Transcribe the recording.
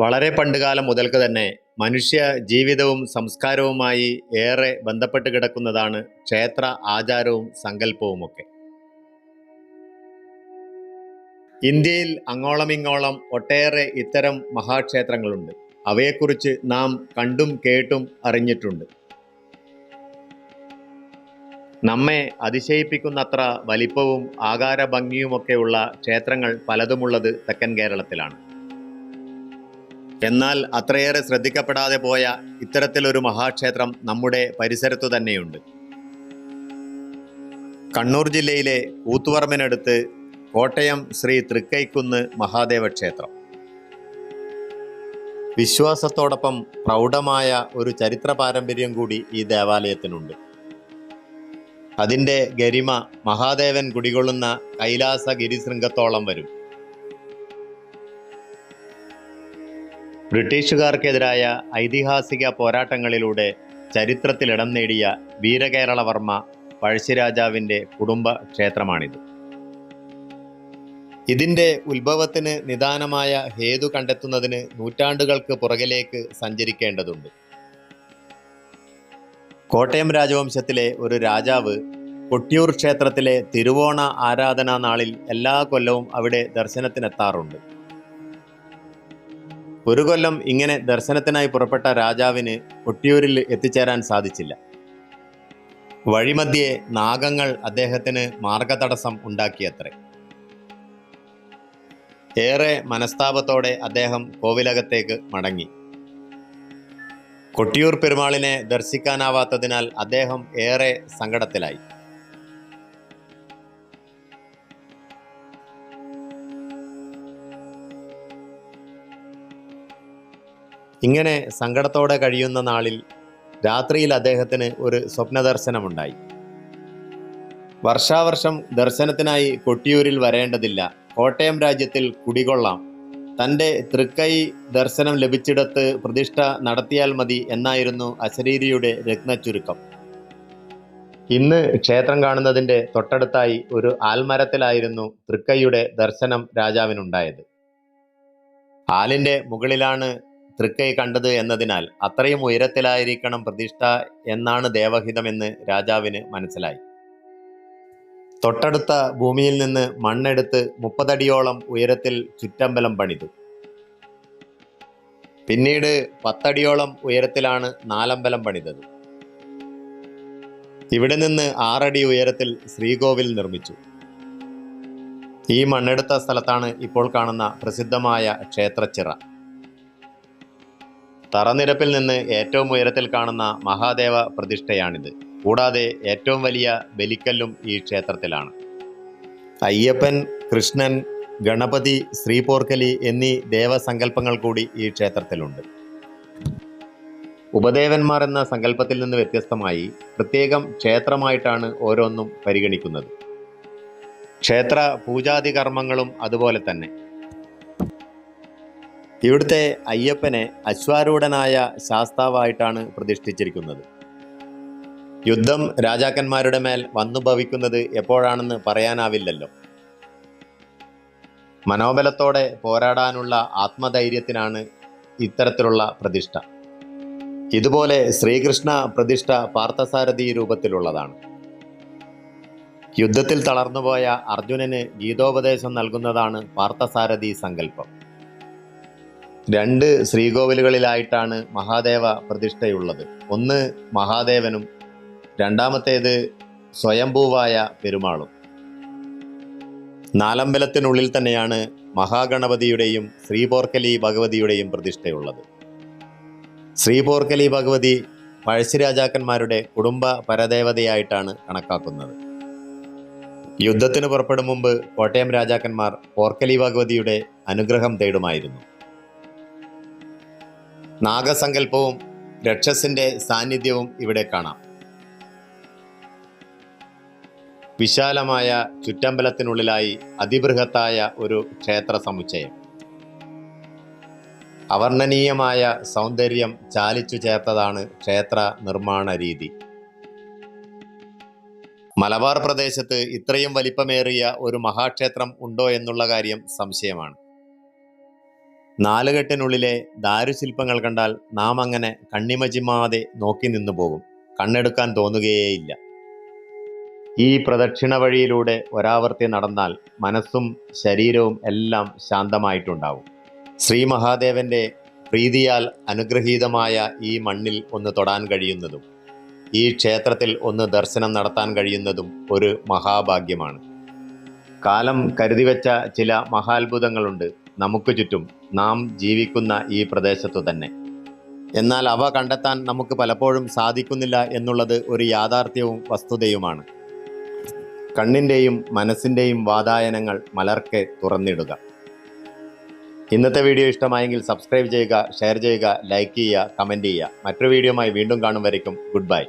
വളരെ പണ്ടുകാലം മുതൽക്ക് തന്നെ മനുഷ്യ ജീവിതവും സംസ്കാരവുമായി ഏറെ ബന്ധപ്പെട്ട് കിടക്കുന്നതാണ് ക്ഷേത്ര ആചാരവും സങ്കല്പവുമൊക്കെ. ഇന്ത്യയിൽ അങ്ങോളമിങ്ങോളം ഒട്ടേറെ ഇത്തരം മഹാക്ഷേത്രങ്ങളുണ്ട്. അവയെക്കുറിച്ച് നാം കണ്ടും കേട്ടും അറിഞ്ഞിട്ടുണ്ട്. നമ്മെ അതിശയിപ്പിക്കുന്നത്ര വലിപ്പവും ആകാരഭംഗിയുമൊക്കെയുള്ള ക്ഷേത്രങ്ങൾ പലതുമുള്ളത് തെക്കൻ കേരളത്തിലാണ്. എന്നാൽ അത്രയേറെ ശ്രദ്ധിക്കപ്പെടാതെ പോയ ഇത്തരത്തിലൊരു മഹാക്ഷേത്രം നമ്മുടെ പരിസരത്തു തന്നെയുണ്ട്. കണ്ണൂർ ജില്ലയിലെ കൂത്തുപറമ്പിനടുത്ത് കോട്ടയം ശ്രീ തൃക്കൈക്കുന്ന് മഹാദേവ ക്ഷേത്രം വിശ്വാസത്തോടൊപ്പം പ്രൗഢമായ ഒരു ചരിത്ര പാരമ്പര്യം കൂടി ഈ ദേവാലയത്തിനുണ്ട്. അതിന്റെ ഗരിമ മഹാദേവൻ കുടികൊള്ളുന്ന കൈലാസ ഗിരിശൃംഗത്തോളം വരും. ബ്രിട്ടീഷുകാർക്കെതിരായ ഐതിഹാസിക പോരാട്ടങ്ങളിലൂടെ ചരിത്രത്തിലിടം നേടിയ വീരകേരളവർമ്മ പഴശ്ശിരാജാവിന്റെ കുടുംബ ക്ഷേത്രമാണിത് ഇതിന്റെ ഉത്ഭവത്തിന് നിദാനമായ ഹേതു കണ്ടെത്തുന്നതിന് നൂറ്റാണ്ടുകൾക്ക് പുറകിലേക്ക് സഞ്ചരിക്കേണ്ടതുണ്ട്. കോട്ടയം രാജവംശത്തിലെ ഒരു രാജാവ് കൊട്ടിയൂർ ക്ഷേത്രത്തിലെ തിരുവോണ ആരാധനാ നാളിൽ എല്ലാ കൊല്ലവും അവിടെ ദർശനത്തിനെത്താറുണ്ട്. ഒരു കൊല്ലം ഇങ്ങനെ ദർശനത്തിനായി പുറപ്പെട്ട രാജാവിന് കൊട്ടിയൂരിൽ എത്തിച്ചേരാൻ സാധിച്ചില്ല. വഴിമധ്യേ നാഗങ്ങൾ അദ്ദേഹത്തിന് മാർഗതടസ്സം ഉണ്ടാക്കിയത്രേ. ഏറെ മനസ്താപത്തോടെ അദ്ദേഹം കോവിലകത്തേക്ക് മടങ്ങി. കൊട്ടിയൂർ പെരുമാളിനെ ദർശിക്കാനാവാത്തതിനാൽ അദ്ദേഹം ഏറെ സങ്കടത്തിലായി. ഇങ്ങനെ സങ്കടത്തോടെ കഴിയുന്ന നാളിൽ രാത്രിയിൽ അദ്ദേഹത്തിന് ഒരു സ്വപ്നദർശനമുണ്ടായി. വർഷാവർഷം ദർശനത്തിനായി കൊട്ടിയൂരിൽ വരേണ്ടതില്ല. കോട്ടയം രാജ്യത്തിൽ കുടികൊള്ളാം. തന്റെ തൃക്കൈ ദർശനം ലഭിച്ചിടത്ത് പ്രതിഷ്ഠ നടത്തിയാൽ മതി എന്നായിരുന്നു അശരീരിയുടെ രത്നച്ചുരുക്കം. ഇന്ന് ക്ഷേത്രം കാണുന്നതിന്റെ തൊട്ടടുത്തായി ഒരു ആൽമരത്തിലായിരുന്നു തൃക്കൈയുടെ ദർശനം രാജാവിനുണ്ടായത്. ആലിന്റെ മുകളിലാണ് തൃക്കൈ കണ്ടത് എന്നതിനാൽ അത്രയും ഉയരത്തിലായിരിക്കണം പ്രതിഷ്ഠ എന്നാണ് ദേവഹിതമെന്ന് രാജാവിന് മനസ്സിലായി. തൊട്ടടുത്ത ഭൂമിയിൽ നിന്ന് മണ്ണെടുത്ത് മുപ്പതടിയോളം ഉയരത്തിൽ ചുറ്റമ്പലം പണിതു. പിന്നീട് പത്തടിയോളം ഉയരത്തിലാണ് നാലമ്പലം പണിതത്. ഇവിടെ നിന്ന് ആറടി ഉയരത്തിൽ ശ്രീകോവിൽ നിർമ്മിച്ചു. ഈ മണ്ണെടുത്ത സ്ഥലത്താണ് ഇപ്പോൾ കാണുന്ന പ്രസിദ്ധമായ ക്ഷേത്രച്ചിറ. തറനിരപ്പിൽ നിന്ന് ഏറ്റവും ഉയരത്തിൽ കാണുന്ന മഹാദേവ പ്രതിഷ്ഠയാണിത്. കൂടാതെ ഏറ്റവും വലിയ ബലിക്കല്ലും ഈ ക്ഷേത്രത്തിലാണ്. അയ്യപ്പൻ കൃഷ്ണൻ ഗണപതി ശ്രീപോർക്കലി എന്നീ ദേവസങ്കല്പങ്ങൾ കൂടി ഈ ക്ഷേത്രത്തിലുണ്ട്. ഉപദേവന്മാർ എന്ന സങ്കല്പത്തിൽ നിന്ന് വ്യത്യസ്തമായി പ്രത്യേകം ക്ഷേത്രമായിട്ടാണ് ഓരോന്നും പരിഗണിക്കുന്നത്. ക്ഷേത്ര പൂജാതി കർമ്മങ്ങളും അതുപോലെ തന്നെ. ഇവിടുത്തെ അയ്യപ്പനെ അശ്വാരൂഢനായ ശാസ്താവായിട്ടാണ് പ്രതിഷ്ഠിച്ചിരിക്കുന്നത്. യുദ്ധം രാജാക്കന്മാരുടെ മേൽ വന്നു ഭവിക്കുന്നത് എപ്പോഴാണെന്ന് പറയാനാവില്ലല്ലോ. മനോബലത്തോടെ പോരാടാനുള്ള ആത്മധൈര്യത്തിനാണ് ഇത്തരത്തിലുള്ള പ്രതിഷ്ഠ. ഇതുപോലെ ശ്രീകൃഷ്ണ പ്രതിഷ്ഠ പാർത്ഥസാരഥി രൂപത്തിലുള്ളതാണ്. യുദ്ധത്തിൽ തളർന്നുപോയ അർജുനന് ഗീതോപദേശം നൽകുന്നതാണ് പാർത്ഥസാരഥി സങ്കല്പം. രണ്ട് ശ്രീകോവിലുകളിലായിട്ടാണ് മഹാദേവ പ്രതിഷ്ഠയുള്ളത്. ഒന്ന് മഹാദേവനും രണ്ടാമത്തേത് സ്വയംഭൂവായ പെരുമാളും. നാലമ്പലത്തിനുള്ളിൽ തന്നെയാണ് മഹാഗണപതിയുടെയും ശ്രീപോർക്കലി ഭഗവതിയുടെയും പ്രതിഷ്ഠയുള്ളത്. ശ്രീപോർക്കലി ഭഗവതി പഴശ്ശിരാജാക്കന്മാരുടെ കുടുംബ പരദേവതയായിട്ടാണ് കണക്കാക്കുന്നത്. യുദ്ധത്തിന് പുറപ്പെടും മുമ്പ് കോട്ടയം രാജാക്കന്മാർ പോർക്കലി ഭഗവതിയുടെ അനുഗ്രഹം തേടുമായിരുന്നു. നാഗസങ്കല്പവും രക്ഷസിന്റെ സാന്നിധ്യവും ഇവിടെ കാണാം. വിശാലമായ ചുറ്റമ്പലത്തിനുള്ളിലായി അതിബൃഹത്തായ ഒരു ക്ഷേത്ര സമുച്ചയം. അവർണനീയമായ സൗന്ദര്യം ചാലിച്ചു ചേർത്തതാണ് ക്ഷേത്ര നിർമ്മാണ രീതി. മലബാർ പ്രദേശത്ത് ഇത്രയും വലിപ്പമേറിയ ഒരു മഹാക്ഷേത്രം ഉണ്ടോ എന്നുള്ള കാര്യം സംശയമാണ്. നാലുകെട്ടിനുള്ളിലെ ദാരുശില്പങ്ങൾ കണ്ടാൽ നാം അങ്ങനെ കണ്ണിമജിമാതെ നോക്കി നിന്നു പോകും. കണ്ണെടുക്കാൻ തോന്നുകയേയില്ല. ഈ പ്രദക്ഷിണ വഴിയിലൂടെ ഒരാവർത്തി നടന്നാൽ മനസ്സും ശരീരവും എല്ലാം ശാന്തമായിട്ടുണ്ടാവും. ശ്രീ മഹാദേവന്റെ പ്രീതിയാൽ അനുഗ്രഹീതമായ ഈ മണ്ണിൽ ഒന്ന് തൊടാൻ കഴിയുന്നതും ഈ ക്ഷേത്രത്തിൽ ഒന്ന് ദർശനം നടത്താൻ കഴിയുന്നതും ഒരു മഹാഭാഗ്യമാണ്. കാലം കരുതിവെച്ച ചില മഹാത്ഭുതങ്ങളുണ്ട്. നമുക്ക് ചുറ്റും നാം ജീവിക്കുന്ന ഈ പ്രദേശത്തു തന്നെ. എന്നാൽ അവ കണ്ടെത്താൻ നമുക്ക് പലപ്പോഴും സാധിക്കുന്നില്ല എന്നുള്ളത് ഒരു യാഥാർത്ഥ്യവും വസ്തുതയുമാണ്. കണ്ണിന്റെയും മനസ്സിന്റെയും വാതായനങ്ങൾ മലർക്കെ തുറന്നിടുക. ഇന്നത്തെ വീഡിയോ ഇഷ്ടമായെങ്കിൽ സബ്സ്ക്രൈബ് ചെയ്യുക ഷെയർ ചെയ്യുക ലൈക്ക് ചെയ്യുക കമന്റ് ചെയ്യുക. മറ്റൊരു വീഡിയോയുമായി വീണ്ടും കാണും വരയ്ക്കും. Good bye.